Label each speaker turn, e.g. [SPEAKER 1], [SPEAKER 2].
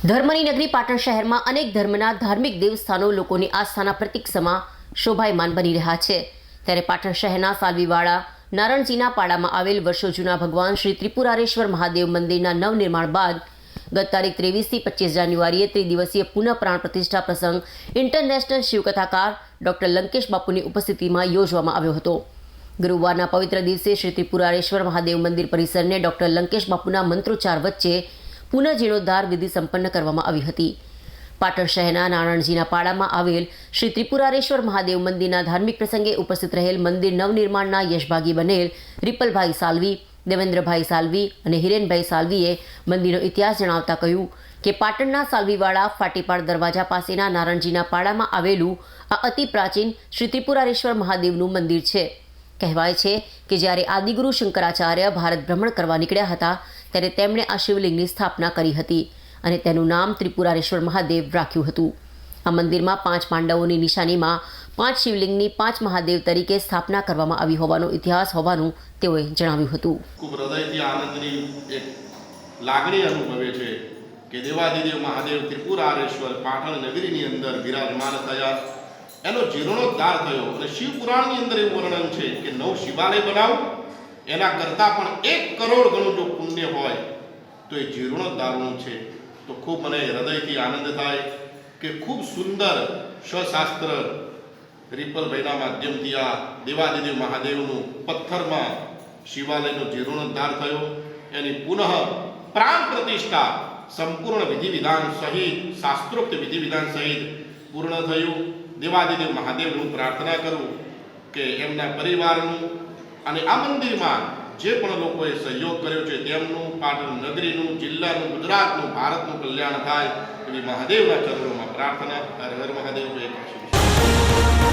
[SPEAKER 1] ધર્મની નગરી પાટણ શહેરમાં અનેક ધર્મના ધાર્મિક દેવસ્થાનો લોકોની આસ્થાના પ્રતીક સમા શોભાયમાન બની રહ્યા છે. ત્યારે પાટણ શહેરના સાલવીવાળા નારણજીના પાડામાં આવેલ વર્ષો જૂના ભગવાન શ્રી ત્રિપુરારેશ્વર મહાદેવ મંદિરના નવનિર્માણ બાદ ગત તારીખ ત્રેવીસથી પચીસ જાન્યુઆરીએ ત્રિદિવસીય પુનઃ પ્રાણ પ્રતિષ્ઠા પ્રસંગ ઇન્ટરનેશનલ શિવકથાકાર ડોક્ટર લંકેશ બાપુની ઉપસ્થિતિમાં યોજવામાં આવ્યો હતો. ગુરુવારના પવિત્ર દિવસે શ્રી ત્રિપુરારેશ્વર મહાદેવ મંદિર પરિસરને ડોક્ટર લંકેશ બાપુના મંત્રોચ્ચાર વચ્ચે પુનઃ જીર્ણોદ્ધાર વિધિ સંપન્ન કરવામાં આવી હતી. પાટણ શહેરના નારણજીના પાડામાં આવેલ શ્રી ત્રિપુરારેશ્વર મહાદેવ મંદિરના ધાર્મિક પ્રસંગે ઉપસ્થિત રહેલ મંદિર નવનિર્માણના યશભાગી બનેલ રિપલભાઈ સાલવી, દેવેન્દ્રભાઈ સાલવી અને હિરેનભાઈ સાલવીએ મંદિરનો ઇતિહાસ જણાવતા કહ્યું કે પાટણના સાલવીવાળા ફાટીપાડ દરવાજા પાસેના નારણજીના પાડામાં આવેલું આ અતિ પ્રાચીન શ્રી ત્રિપુરારેશ્વર મહાદેવનું મંદિર છે. કહેવાય છે કે જ્યારે આદિગુરુ શંકરાચાર્ય ભારત ભ્રમણ કરવા નીકળ્યા હતા ત્યારે તેમણે આ શિવલિંગની સ્થાપના કરી હતી અને તેનું નામ ત્રિપુરારેશ્વર મહાદેવ રાખ્યું હતું. આ મંદિરમાં પાંચ પાંડવોની નિશાનીમાં પાંચ શિવલિંગની પાંચ મહાદેવ તરીકે સ્થાપના કરવામાં આવી હોવાનો ઇતિહાસ હોવાનું તેઓએ જણાવ્યું હતું.
[SPEAKER 2] ખૂબ હૃદયથી આનંદની એક લાગણી અનુભવે છે કે દેવાદિદેવ મહાદેવ ત્રિપુરારેશ્વર પાટણ નગરીની અંદર વિરાજમાન થયા. એનો જીર્ણોદ્ધાર થયો અને શિવ પુરાણની અંદર એવું વર્ણન છે કે નવ શિવાલય બનાવો એના કરતાં પણ એક કરોડ ગણું જો પુણ્ય હોય, તો એ જીર્ણોદ્ધારણું છે. તો ખૂબ મને હૃદયથી આનંદ થાય કે ખૂબ સુંદર સ્વશાસ્ત્ર રિપલભાઈના માધ્યમથી આ દેવાદેવી મહાદેવનું પથ્થરમાં શિવાલયનો જીર્ણોદ્ધાર થયો. એની પુનઃ પ્રાણ પ્રતિષ્ઠા સંપૂર્ણ વિધિ વિધાન સહિત, શાસ્ત્રોક્ત વિધિ વિધાન સહિત પૂર્ણ થયું. દેવાદેવી મહાદેવનું પ્રાર્થના કરું કે એમના પરિવારનું અને આ મંદિરમાં જે પણ લોકોએ સહયોગ કર્યો છે, તેમનું, પાટણ નગરીનું, જિલ્લાનું, ગુજરાતનું, ભારતનું કલ્યાણ થાય એવી મહાદેવના ચરણોમાં પ્રાર્થના. હર હર મહાદેવ, જય કાશી.